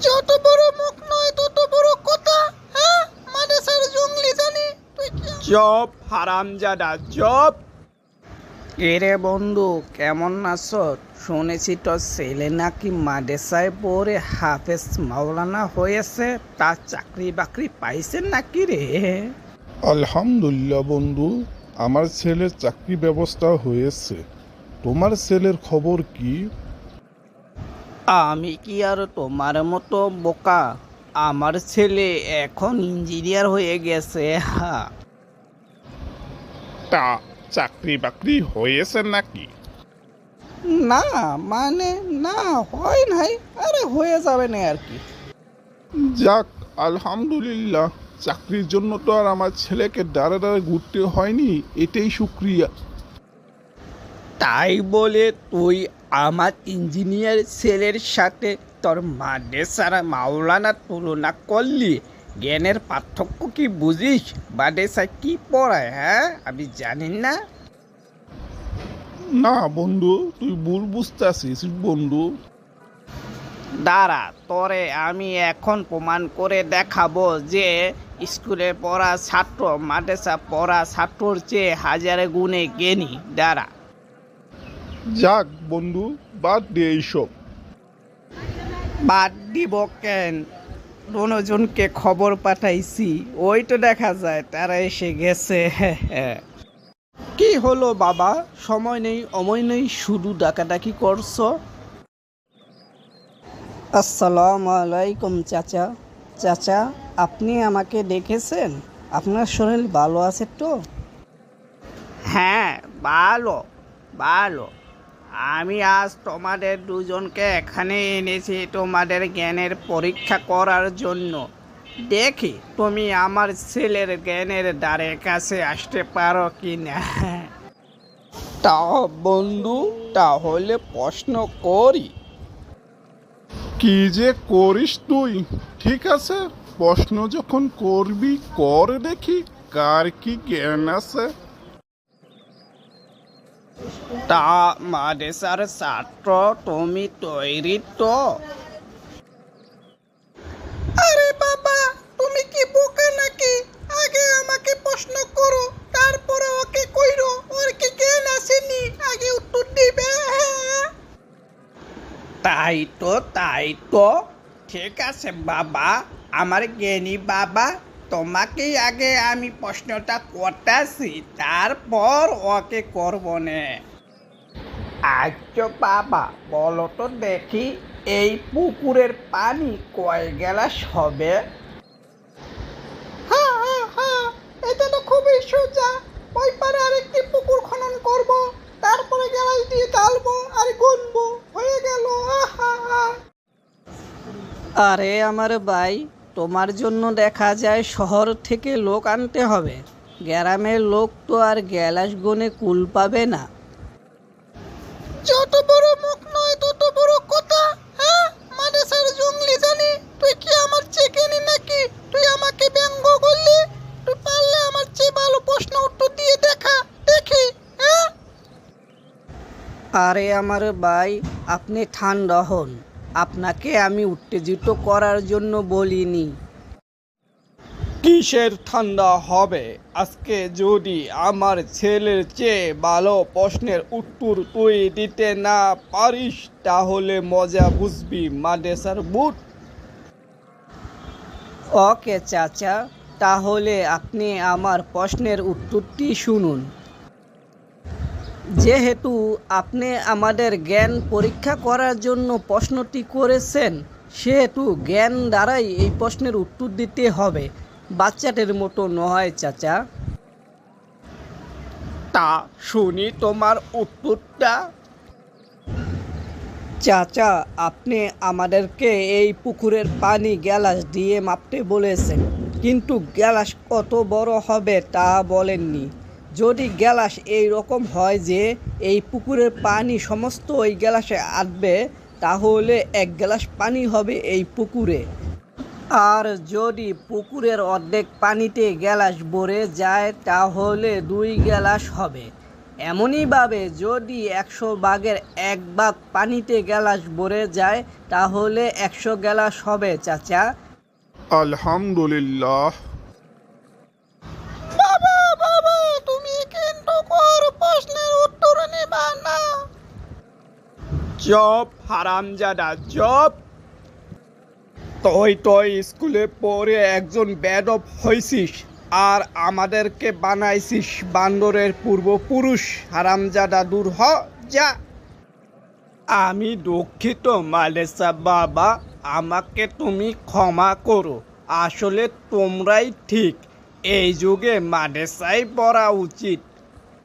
যত বড় মুখ নয় তত বড় কথা হ্যাঁ? মাদ্রাসার জঙ্গলি জানি তুই চপ হারামজাদা চপ এরে বন্ধু কেমন আছো? শুনেছি তো ছেলে নাকি মাদেশায় পড়ে হাফেজ মাওলানা হয়েছে তার চাকরি বাকরি পাইছেন নাকি রে? আলহামদুলিল্লাহ বন্ধু আমার ছেলের চাকরি ব্যবস্থা হয়েছে। তোমার ছেলের খবর কি? আমি কি আর তোমার মতো বোকা? আমার ছেলে এখন ইঞ্জিনিয়ার হয়ে গেছে হা। তা চাকরি বাকরি হয়েছে নাকি? না মানে না হয় নাই আরে হয়ে যাবে না আর কি। যাক আলহামদুলিল্লাহ। চাকরির জন্য তো আর আমার ছেলেকে দাঁড়ে দাঁড়ে ঘুরতে হয়নি এটাই শুক্রিয়া। তাই বলে তুই আমার ইঞ্জিনিয়ার ছেলের সাথে তোর মাদ্রাসার মাওলানা তুলনা করলি? জ্ঞানের পার্থক্য কি বুঝিস? মাদ্রাসা কি পড়ায় হ্যাঁ? আমি জানি না? না বন্ধু তুই ভুল বুঝতেছিস বন্ধু। দাঁড়া তরে আমি এখন প্রমাণ করে দেখাবো যে স্কুলে পড়া ছাত্র মাদ্রাসা পড়া ছাত্রর চেয়ে হাজারে গুণে জ্ঞানী। দাঁড়া। যাক বন্ধু বাদ দে এইসব। বাদ দিব কেন? দুজনকে খবর পাঠাইছি ওই তো দেখা যায় তারা এসে গেছে কি হলো বাবা? সময় নেই অময় নেই শুধু ডাকাডাকি করছ? আসসালামু আলাইকুম চাচা। চাচা আপনি আমাকে দেখেছেন? আপনার শরীর ভালো আছে তো? হ্যাঁ ভালো ভালো। আমি আজ তোমাদের দুজনকে এখানে এনেছি তোমাদের জ্ঞানের পরীক্ষা করার জন্য। দেখি তুমি আমার ছেলের জ্ঞানের দ্বারে কাছে আসতে পারো কি না তা বন্ধু, তাহলে প্রশ্ন করি। কি যে করিস তুই? ঠিক আছে, প্রশ্ন যখন করবি, কর দেখি, কার কি জ্ঞান আছে। তা মাদেশার ছাত্র তুমি তৈরি তো। আরে বাবা তুমি কি বোকা নাকি? আগে আমাকে প্রশ্ন করো তারপরে ওকে কইরো। ওর কি জ্ঞান আসেনি? আগে উত্তর দিবে। তাই তো তাই তো। ঠিক আছে বাবা আমার জ্ঞানী বাবা তোমাকেই আগে আমি প্রশ্নটা করতেছি তারপর ওকে করব নে। আচ্ছা বাবা বলো তো দেখি এই পুকুরের পানি কয় গ্লাস হবে? হ্যাঁ হ্যাঁ হ্যাঁ এটা তো খুবই সোজা। ওই পারে আরেকটি পুকুর খনন করব তারপরে গ্যালাস দিয়ে ঢালবো আর গুনবো। হয়ে গেল আরে আমার ভাই তোমার জন্য দেখা যায় শহর থেকে লোক আনতে হবে। গ্রামের লোক তো আর গ্যালাস গুনে কুল পাবে না। যত বড় মুখ নয় তত বড় কথা হ্যাঁ? মাদ্রাসার জঙ্গলি জানি তুই কি আমার চেকেনি নাকি? তুই আমাকে ব্যঙ্গ করলি? তুই পারলে আমার চেয়ে ভালো প্রশ্ন উত্তর দিয়ে দেখা দেখি হ্যাঁ? আরে আমার ভাই আপনি ঠান্ডা হন। আপনাকে আমি উত্তেজিত করার জন্য বলিনি। কিসের ঠান্ডা হবে? আজকে যদি আমার ছেলের চেয়ে ভালো প্রশ্নের উত্তর তুই দিতে না পারিস তাহলে মজা বুঝবি মাদেশার বুট। ওকে চাচা। তাহলে আপনি আমার প্রশ্নের উত্তরটি শুনুন। যেহেতু আপনি আমাদের জ্ঞান পরীক্ষা করার জন্য প্রশ্নটি করেছেন সেহেতু জ্ঞান দ্বারাই এই প্রশ্নের উত্তর দিতে হবে। বাচ্চাদের মতো নয় চাচা। তা শুনি তোমার উত্তরটা। চাচা আপনি আমাদেরকে এই পুকুরের পানি গ্যালাস দিয়ে মাপতে বলেছেন কিন্তু গ্যালাস কত বড় হবে তা বলেননি। যদি গ্যালাস এই রকম হয় যে এই পুকুরের পানি সমস্ত ওই গ্যালাসে আটবে তাহলে এক গ্লাস পানি হবে এই পুকুরে। আর যদি পুকুরের অর্ধেক পানিতে গ্যালাস ভরে যায়, তাহলে দুই গ্যালাস হবে। এমনইভাবে যদি একশো ভাগের এক ভাগ পানিতে গ্যালাস ভরে যায়, তাহলে একশো গ্যালাস হবে, চাচা। আলহামদুলিল্লাহ বাবা বাবা তুমি কিন্তু কর প্রশ্নের উত্তর নেবা না চপ হারামজাদা চপ তই তই স্কুলে পড়ে একজন ব্যাডব হয়েছিস আর আমাদেরকে বানাইছিস বান্দরের পূর্বপুরুষ। হারামজাদা, দূর হ, যা। আমি দুঃখিত মালেসা বাবা, আমাকে তুমি ক্ষমা করো। আসলে তোমরাই ঠিক। এই যুগে মাদেশাই পড়া উচিত।